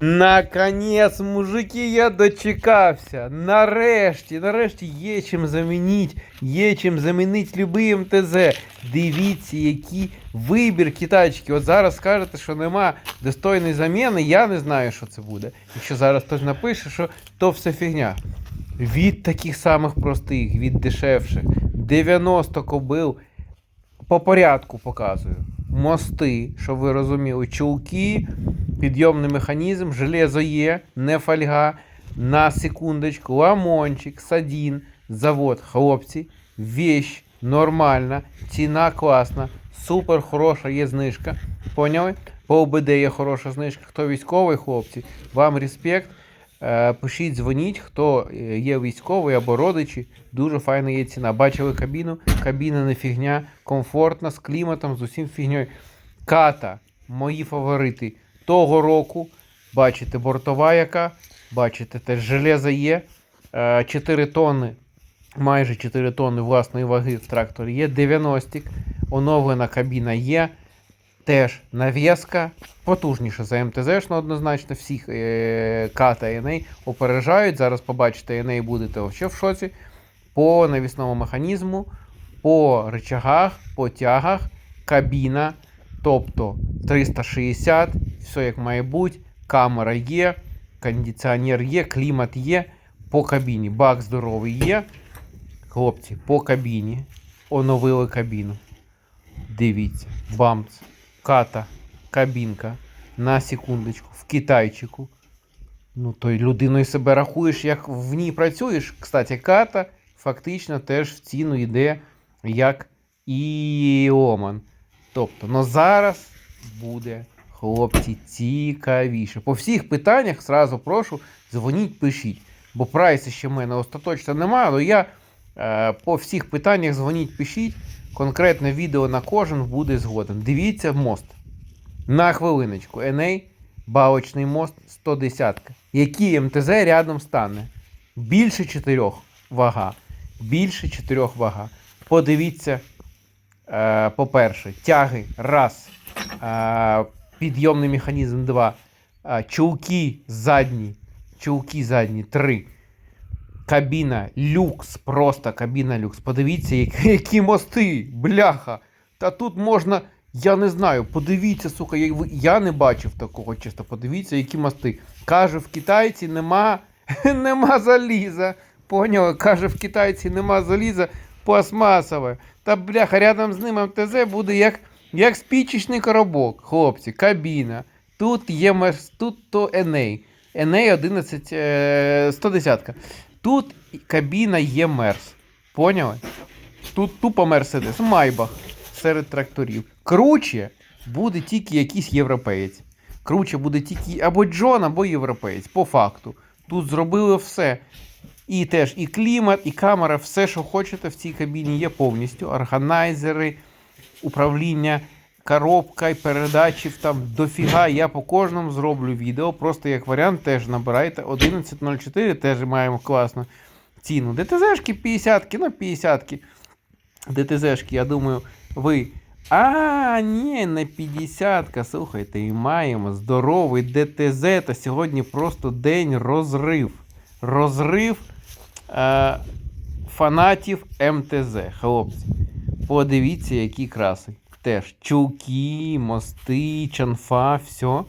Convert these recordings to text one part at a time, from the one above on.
Наконець, мужики, я дочекався. Нарешті, нарешті є чим замінити, є чим замінити любий МТЗ. Дивіться, який вибір китайчики. От зараз скажете, що нема достойної заміни, я не знаю, що це буде. Якщо зараз хтось напише, що то все фігня. Від таких самих простих, від дешевших. 90 кобил. По порядку показую. Мости, щоб ви розуміли, чулки, підйомний механізм, железо є, не фольга. На секундочку, ламончик, садін, завод, хлопці, вещь нормальна, ціна класна, супер хороша є знижка. Поняли? По ОБД є хороша знижка. Хто військовий, хлопці, вам респект. Е, Пишіть, дзвоніть, хто е, є військовий або родичі, дуже файна є ціна. Бачили кабіну? Кабіна не фігня, комфортна, з кліматом, з усім фігньою. Ката, мої фаворити того року. Бачите, бортова яка, бачите, теж железо є. Е, 4 тонни, майже 4 тонни власної ваги в тракторі є. 90 оновлена кабіна є. Теж нав'язка потужніша за МТЗ, однозначно. Всіх е, ката і Еней опережають. Зараз побачите, Еней будете ще в шоці. По навісному механізму, по рычагах, по тягах, кабіна, тобто 360, все як має бути, камера є, кондиціонер є, клімат є, по кабіні. Бак здоровий є. Хлопці, по кабіні. Оновили кабіну. Дивіться, бамц, ката, кабінка. На секундочку, в Китайчику. Ну, то й людиною себе рахуєш, як в ній працюєш. Кстати, ката фактично теж в ціну йде як і Оман. Тобто, ну зараз буде, хлопці, цікавіше. По всіх питаннях зразу прошу, дзвоніть, пишіть. Бо прайсу ще в мене остаточно немає, але я е, по всіх питаннях дзвоніть, пишіть. Конкретне відео на кожен буде згоден. Дивіться мост. На хвилиночку. Еней, балочний мост 110. Який МТЗ рядом стане? Більше 4 вага. Більше 4 вага. Подивіться, е, по-перше, тяги раз. Е, підйомний механізм 2. Е, чулки задні. Чулки задні 3. Кабіна люкс, просто кабіна люкс. Подивіться, які, які мости, бляха. Та тут можна, я не знаю, подивіться, сука, я, я не бачив такого чисто. Подивіться, які мости. Каже, в китайці нема, нема заліза. Поняли? Каже, в китайці нема заліза пластмасове. Та бляха, рядом з ним МТЗ буде як, як спічечний коробок. Хлопці, кабіна. Тут є мерс, тут то Еней. Еней 11, е, 110. Тут кабіна є мерс. Поняли? Тут тупо Мерседес, Майбах серед тракторів. Круче буде тільки якийсь європеєць. Круче буде тільки або Джон, або європеєць. По факту. Тут зробили все. І теж і клімат, і камера, все, що хочете в цій кабіні, є повністю. Органайзери, управління, коробка і передачів там дофіга. Я по кожному зроблю відео. Просто як варіант теж набирайте. 11.04 теж маємо класну ціну. ДТЗшки 50-ки, ну 50-ки. ДТЗшки, я думаю, ви. А, ні, не 50-ка. Слухайте, і маємо здоровий ДТЗ. Та сьогодні просто день розрив. Розрив е, фанатів МТЗ. Хлопці. Подивіться, які краси. Теж чулки, мости, чанфа, все.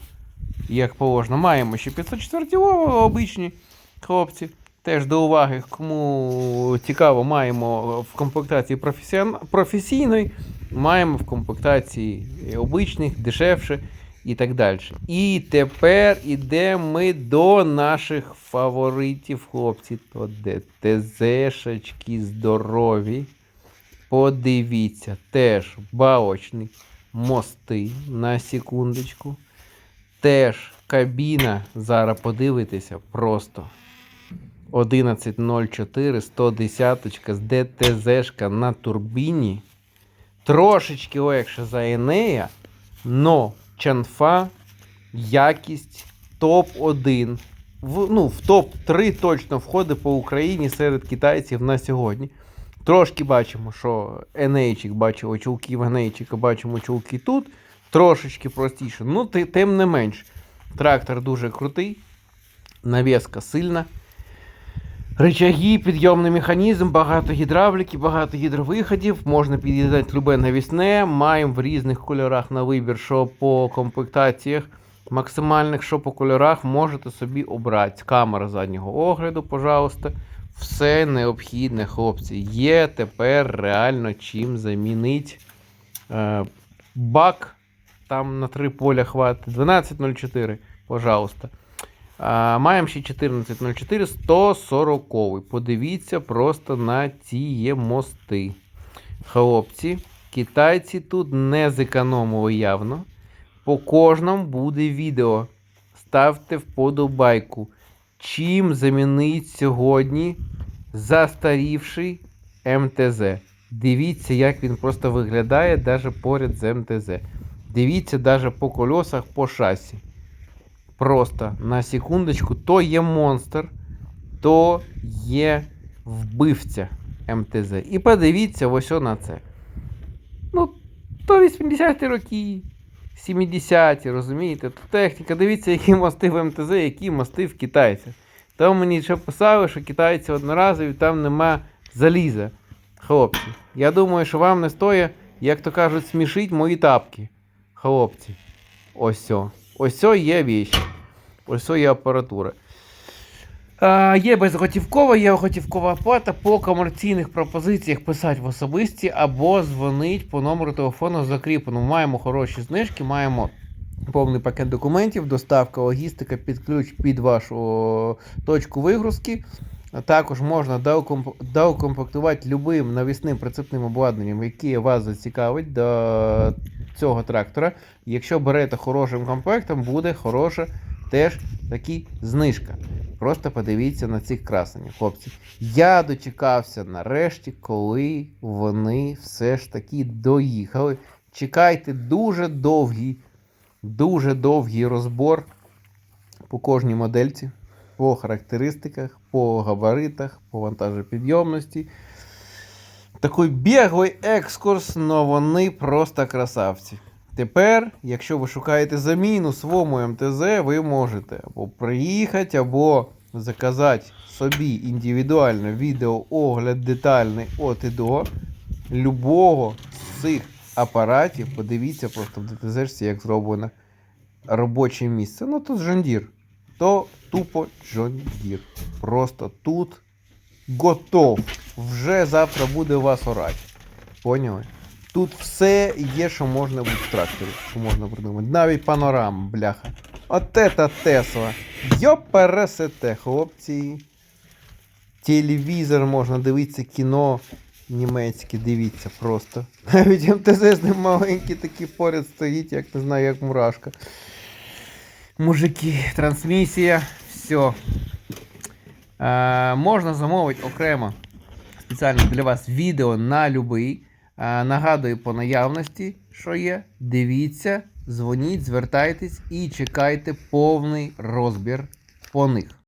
Як положено. Маємо ще 504 обичні хлопці. Теж до уваги, кому цікаво, маємо в комплектації професіон... професійної, маємо в комплектації обичних, дешевше і так далі. І тепер ідемо ми до наших фаворитів, хлопці. То ДТЗшечки здорові. Подивіться, теж балочні мости на секундочку. Теж кабіна. Зараз подивитися просто. 11.04, 110 з ДТЗшка на турбіні. Трошечки легше за Енея, но чанфа, якість топ-1. В, ну, в топ-3 точно входить по Україні серед китайців на сьогодні. Трошки бачимо, що Енейчик, бачимо чулки в Енейчика, бачимо чулки тут. Трошечки простіше. Ну, тим не менш. Трактор дуже крутий, навіска сильна. Рычаги, підйомний механізм, багато гідравліки, багато гідровиходів. Можна під'єднати любе навісне. Маємо в різних кольорах на вибір, що по комплектаціях максимальних, що по кольорах можете собі обрати. Камера заднього огляду, пожалуйста. Все необхідне, хлопці. Є тепер реально чим замінити е, бак. Там на три поля хватить. 12.04, пожалуйста. А, маємо ще 14.04, 140. Подивіться просто на ці мости. Хлопці, китайці тут не зекономили явно. По кожному буде відео. Ставте вподобайку. Чим замінить сьогодні застарівший МТЗ. Дивіться, як він просто виглядає навіть поряд з МТЗ. Дивіться навіть по кольосах, по шасі. Просто на секундочку, то є монстр, то є вбивця МТЗ. І подивіться ось на це. Ну, то 80-ті роки, 70-ті, розумієте? То техніка. Дивіться, які мости в МТЗ, які мости в китайці. Там мені ще писали, що китайці одноразові, там нема заліза. Хлопці, я думаю, що вам не стоїть, як то кажуть, смішить мої тапки. Хлопці. Ось. Ось є віч. Ось є апаратура. А, є безготівкова, є готівкова оплата по комерційних пропозиціях писати в особисті або дзвонить по номеру телефону закріпленому. Маємо хороші знижки, маємо повний пакет документів, доставка, логістика під ключ під вашу точку вигрузки. Також можна доукомп- доукомплектувати любим навісним прицепним обладнанням, яке вас зацікавить до цього трактора. Якщо берете хорошим комплектом, буде хороша теж таки знижка. Просто подивіться на цих красенів, хлопці. Я дочекався нарешті, коли вони все ж таки доїхали. Чекайте дуже довгий, дуже довгий розбор по кожній модельці, по характеристиках, по габаритах, по вантажопідйомності. Такий біглий екскурс, але вони просто красавці. Тепер, якщо ви шукаєте заміну своєму МТЗ, ви можете або приїхати, або заказати собі індивідуально відеоогляд детальний от і до любого з цих апаратів. Подивіться просто в ДТЗ, як зроблено робоче місце. Ну тут Жондір. То тупо Жондір. Просто тут готов. Вже завтра буде вас орати. Поняли? Тут все є, що можна в тракторі, що можна придумати. Навіть панорама, бляха. От это Тесла. Йопересете, хлопці. Телевізор можна дивитися кіно німецьке, дивіться просто. Навіть МТЗ з ним маленький такий поряд стоїть, як не знаю, як мурашка. Мужики, трансмісія, все. Е, можна замовити окремо спеціально для вас відео на любий. Е, нагадую по наявності, що є. Дивіться, дзвоніть, звертайтесь і чекайте повний розбір по них.